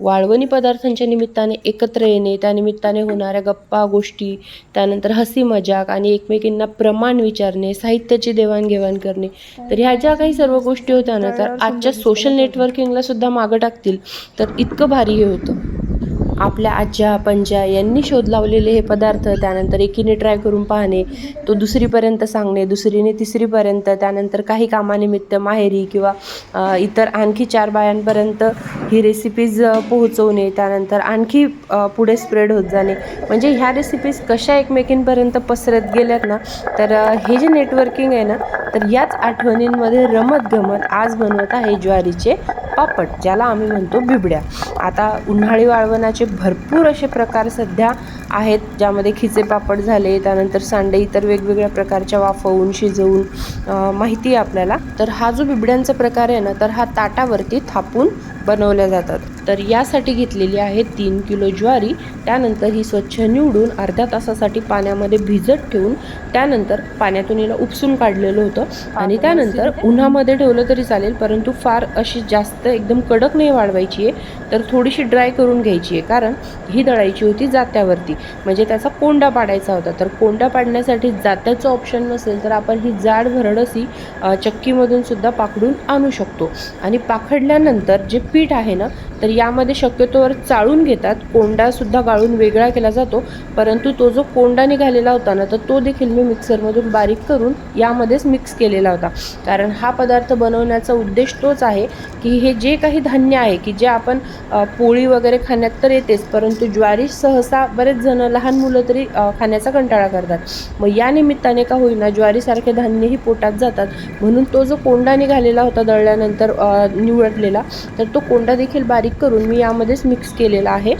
वाळवणी पदार्थांच्या निमित्ताने एकत्र येणे त्यानिमित्ताने होणाऱ्या गप्पा गोष्टी त्यानंतर हसी मजाक आणि एकमेकींना प्रमाण विचारणे साहित्याची देवाणघेवाण करणे. तर ह्या ज्या काही सर्व गोष्टी होत्या ना तर आजच्या सोशल नेटवर्किंगला सुद्धा मागं टाकतील. तर इतकं भारी हे होतं. आपल्या आज्या पंजा यांनी शोध लावलेले हे पदार्थ त्यानंतर एकीने ट्राय करून पाहणे तो दुसरीपर्यंत सांगणे दुसरीने तिसरीपर्यंत त्यानंतर काही कामानिमित्त माहेरी किंवा इतर आणखी चार बायांपर्यंत ही रेसिपीज पोहोचवणे त्यानंतर आणखी पुढे स्प्रेड होत जाणे. म्हणजे ह्या रेसिपीज कशा एकमेकींपर्यंत पसरत गेल्यात ना तर हे जे नेटवर्किंग आहे ना तर याच आठवणींमध्ये रमत गमत आज बनवत आहे ज्वारीचे पापड ज्याला आम्ही म्हणतो बिबड्या. आता उन्हाळी वाळवणाचे भरपूर असे प्रकार सध्या आहेत ज्यामध्ये खिचे पापड झाले त्यानंतर सांडे इतर वेगवेगळ्या प्रकारच्या वाफवून शिजवून माहिती आहे आपल्याला. तर हा जो बिबड्यांचा प्रकार आहे ना तर हा ताटावरती थापून बनवल्या जातात. तर यासाठी घेतलेली आहे तीन किलो ज्वारी. त्यानंतर ही स्वच्छ निवडून अर्ध्या तासासाठी पाण्यामध्ये भिजत ठेवून त्यानंतर पाण्यातून हिला उपसून काढलेलं होतं. आणि त्यानंतर उन्हामध्ये ठेवलं तरी चालेल परंतु फार अशी जास्त एकदम कडक नाही वाढवायची आहे. तर थोडीशी ड्राय करून घ्यायची आहे कारण ही दळायची होती जात्यावरती. म्हणजे त्याचा कोंडा पाडायचा होता. तर कोंडा पाडण्यासाठी जात्याचं ऑप्शन नसेल तर आपण ही जाड भरडसी अ, चक्कीमधून सुद्धा पाकडून आणू शकतो. आणि पाखडल्यानंतर जे पीठ आहे ना तर यामध्ये शक्यतोवर चाळून घेतात. कोंडासुद्धा गाळून वेगळा केला जातो. परंतु तो जो कोंडा निघालेला होता ना तर तो देखील मी मिक्सरमधून बारीक करून यामध्येच मिक्स केलेला होता. कारण हा पदार्थ बनवण्याचा उद्देश तोच आहे की हे जे काही धान्य आहे की जे आपण पोळी वगैरे खाण्यात तर येतेच परंतु ज्वारी सहसा बरेच जण लहान मुलं तरी खाण्याचा कंटाळा करतात. मग या निमित्ताने का होईना ज्वारीसारखे धान्यही पोटात जातात. म्हणून तो जो कोंडा निघालेला होता दळल्यानंतर निवडलेला तर तो कोंडा देखील बारीक करून मी यामध्येच मिक्स केलेला आहे.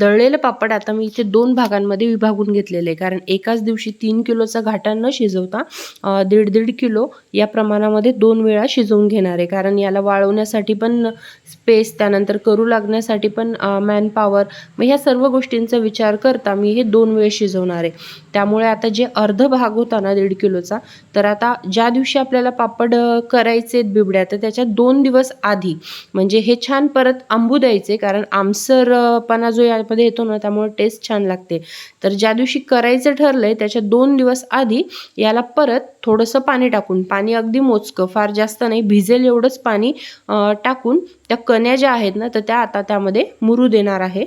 दळलेलं पापड आता मी इथे दोन भागांमध्ये विभागून घेतलेले आहे. कारण एकाच दिवशी तीन किलोचा घाटा न शिजवता दीड दीड किलो या प्रमाणामध्ये दोन वेळा शिजवून घेणार आहे. कारण याला वाळवण्यासाठी पण स्पेस त्यानंतर करू लागण्यासाठी पण मॅन पॉवर मग ह्या सर्व गोष्टींचा विचार करता मी हे दोन वेळ शिजवणार आहे. त्यामुळे आता जे अर्ध भाग होता ना दीड किलोचा तर आता ज्या दिवशी आपल्याला पापड करायचे आहेत बिबड्या तर त्याच्या दोन दिवस आधी म्हणजे हे छान परत आंबू द्यायचे. कारण आमसरपणा जो या मध्ये येतो ना त्यामुळे टेस्ट छान लागते. तर ज्या दिवशी करायचं ठरलंय त्याच्या दोन दिवस आधी याला परत थोडंसं पाणी टाकून पाणी अगदी मोजकं फार जास्त नाही भिजेल एवढंच पाणी टाकून त्या कण्या ज्या आहेत ना तर त्या आता त्यामध्ये मुरू देणार आहे.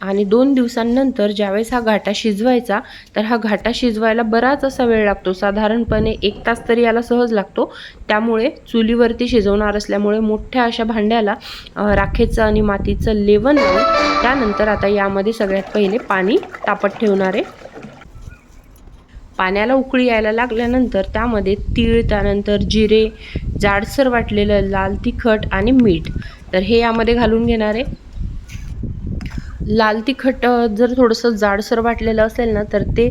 आणि दोन दिवसांनंतर ज्यावेळेस हा घाटा शिजवायचा तर हा घाटा शिजवायला बराच असा वेळ लागतो. साधारणपणे एक तास तरी याला सहज लागतो. त्यामुळे चुलीवरती शिजवणार असल्यामुळे मोठ्या अशा भांड्याला राखेचं आणि मातीचं लेवण लावून त्यानंतर आता यामध्ये सगळ्यात पहिले पाणी तापत ठेवणार आहे. पाण्याला उकळी यायला लागल्यानंतर त्यामध्ये तीळ त्यानंतर जिरे जाडसर वाटलेलं लाल तिखट आणि मीठ. तर हे यामध्ये घालून घेणार आहे. लाल तिखट जर थोडंसं जाडसर वाटलेलं असेल ना तर ते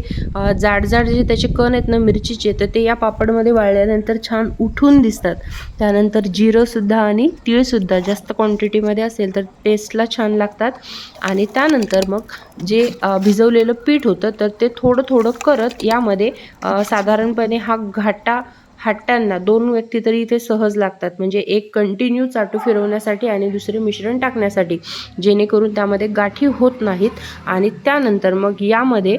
जाड जाड जे त्याचे कण आहेत ना मिरचीचे तर ते या पापडमध्ये वाळल्यानंतर छान उठून दिसतात. त्यानंतर जिरंसुद्धा आणि तीळसुद्धा जास्त क्वांटिटीमध्ये असेल तर टेस्टला छान लागतात. आणि त्यानंतर मग जे भिजवलेलं पीठ होतं तर ते थोडं थोडं करत यामध्ये साधारणपणे हा घाटा हाटताना दोन व्यक्ती तरी इथे सहज लागतात. म्हणजे एक कंटिन्यू चाटू फिरवण्यासाठी आणि दुसरे मिश्रण टाकण्यासाठी. जेणेकरून त्यामध्ये गाठी होत नाहीत आणि त्यानंतर मग यामध्ये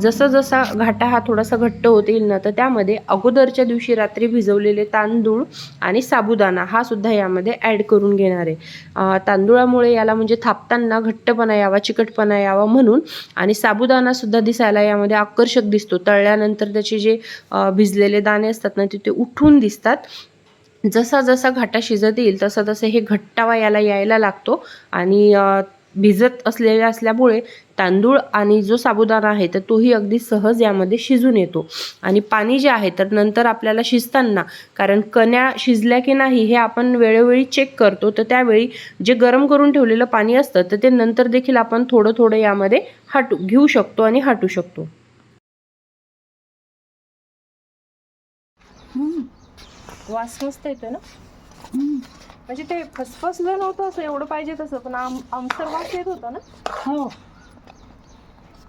जसं जसा घाटा हा थोडासा घट्ट होत येईल ना तर त्यामध्ये अगोदरच्या दिवशी रात्री भिजवलेले तांदूळ आणि साबुदाणा हा सुद्धा यामध्ये ॲड करून घेणार आहे. तांदुळामुळे याला म्हणजे थापताना घट्टपणा यावा चिकटपणा यावा म्हणून आणि साबुदाणासुद्धा दिसायला यामध्ये आकर्षक दिसतो. तळल्यानंतर त्याचे जे भिजलेले दाणे असतात ना ते ते उठून दिसतात. जसा जसा घाटा शिजत येईल तसं तसं हे घट्टावा याला यायला लागतो. आणि भिजत असलेल्या असल्यामुळे तांदूळ आणि जो साबुदाणा आहे तर तोही अगदी सहज यामध्ये शिजून येतो. आणि पाणी जे आहे तर नंतर आपल्याला शिजताना कारण कण्या शिजल्या की नाही हे आपण वेळोवेळी चेक करतो. तर त्यावेळी जे गरम करून ठेवलेलं पाणी असतं तर ते नंतर देखील आपण थोडं थोडं यामध्ये हाटू घेऊ शकतो आणि हाटू शकतो. वास मस्त येतो ना? म्हणजे ते फसफसलं नव्हतं असं एवढं पाहिजे तसं पण आम आमसर वास येत होता ना? हो.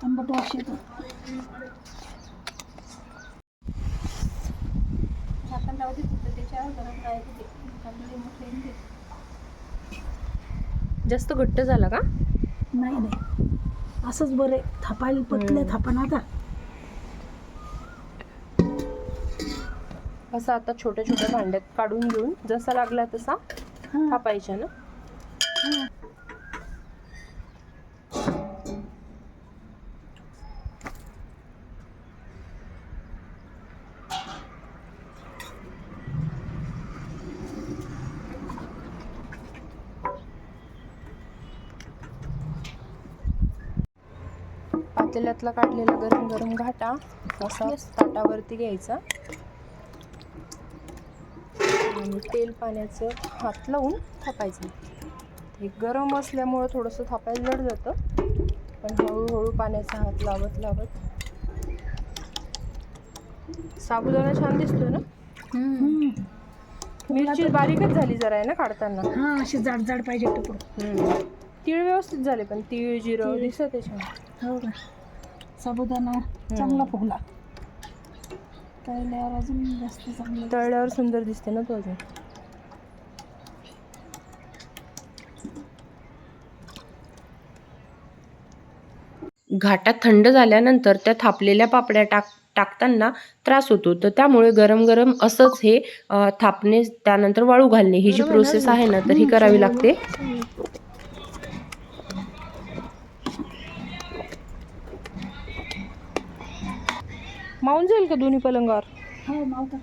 आंबट वास येतो. झाकण लावते फक्त त्याच्यावर गरम राहायचं ते. कांदे मोठे आणि ते. जास्त घट्ट झाला का? नाही नाही. असंच बरे थापायला पतले. थापण आता. असं आता छोट्या छोट्या भांड्यात काढून घेऊन जसा लागला तसा हा. थापायचा ना. पातेल्यातला काढलेला गरम गरम घाटा असा ताटावरती घ्यायचा आणि तेल पाण्याचं हात लावून थापायचं. हे गरम असल्यामुळं थोडंसं थापायला जड जातं पण हळूहळू पाण्याचा हात लावत लावत साबुदाणा छान दिसतोय ना. मिरची बारीकच झाली जरा आहे ना काढताना? हा अशी जाड जाड पाहिजे. तीळ व्यवस्थित झाले पण तीळ जिरं. दिसत त्याच्यावर हो का साबुदाणा चांगला फुगला. तळल्यावर अजून जास्त चांगलं तळल्यावर सुंदर दिसते ना तो अजून. घाटात थंड झाल्यानंतर त्या थापलेल्या पापड्या टाक टाकताना त्रास होतो. तर त्यामुळे गरम गरम असंच हे थापणे त्यानंतर वाळू घालणे ही जी प्रोसेस आहे ना तर ही करावी लागते. मावून जाईल का दोन्ही पलंगावर? हो मावता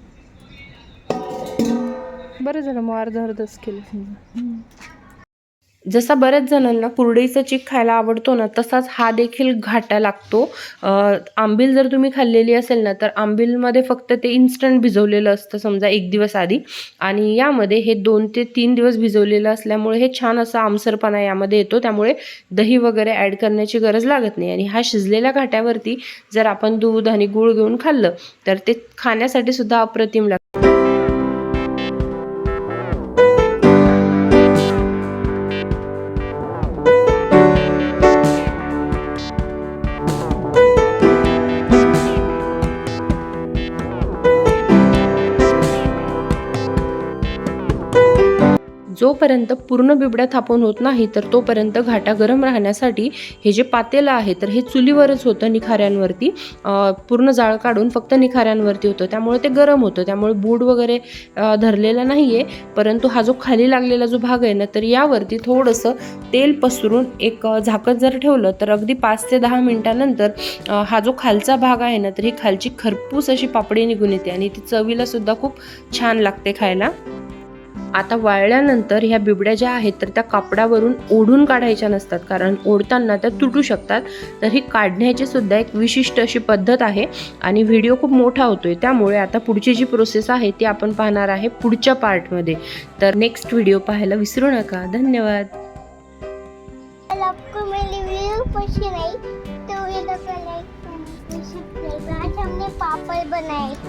बरं झालं मग अर्धा अर्धच केलं. समजा. जसा बऱ्याच जणांना कुरडईचा चिक खायला आवडतो ना तसाच हा देखील घाटा लागतो. आंबील जर तुम्ही खाल्लेली असेल ना तर आंबीलमध्ये फक्त ते इन्स्टंट भिजवलेलं असतं समजा एक दिवस आधी. आणि यामध्ये हे दोन ते तीन दिवस भिजवलेलं असल्यामुळे हे छान असं आमसरपणा यामध्ये येतो. त्यामुळे दही वगैरे ॲड करण्याची गरज लागत नाही. आणि हा शिजलेल्या घाट्यावरती जर आपण दूध आणि गूळ घेऊन खाल्लं तर ते खाण्यासाठी सुद्धा अप्रतिम लागतं. जोपर्यंत पूर्ण बिबड्या थापून होत नाही तर तोपर्यंत घाटा गरम राहण्यासाठी हे जे पातेलं आहे तर हे चुलीवरच होतं निखाऱ्यांवरती. पूर्ण जाळ काढून फक्त निखाऱ्यांवरती होतं. त्यामुळे ते गरम होतं. त्यामुळे बूड वगैरे धरलेला नाही आहे परंतु हा जो खाली लागलेला जो भाग आहे ना तर यावरती थोडंसं तेल पसरून एक झाकत जर ठेवलं तर अगदी पाच ते दहा मिनिटानंतर हा जो खालचा भाग आहे ना तर ही खालची खरपूस अशी पापडी निघून येते. आणि ती चवीला सुद्धा खूप छान लागते खायला. आता वाळल्यानंतर ह्या बिबड्या ज्या आहेत तर त्या कापडावरून ओढून काढायच्या नसतात. कारण ओढताना त्या तुटू शकतात. तर ही काढण्याची सुद्धा एक विशिष्ट अशी पद्धत आहे आणि व्हिडिओ खूप मोठा होतोय. त्यामुळे आता पुढची जी प्रोसेस आहे ती आपण पाहणार आहे पुढच्या पार्टमध्ये तर नेक्स्ट व्हिडिओ पाहायला विसरू नका. धन्यवाद. पापड़ बनाए.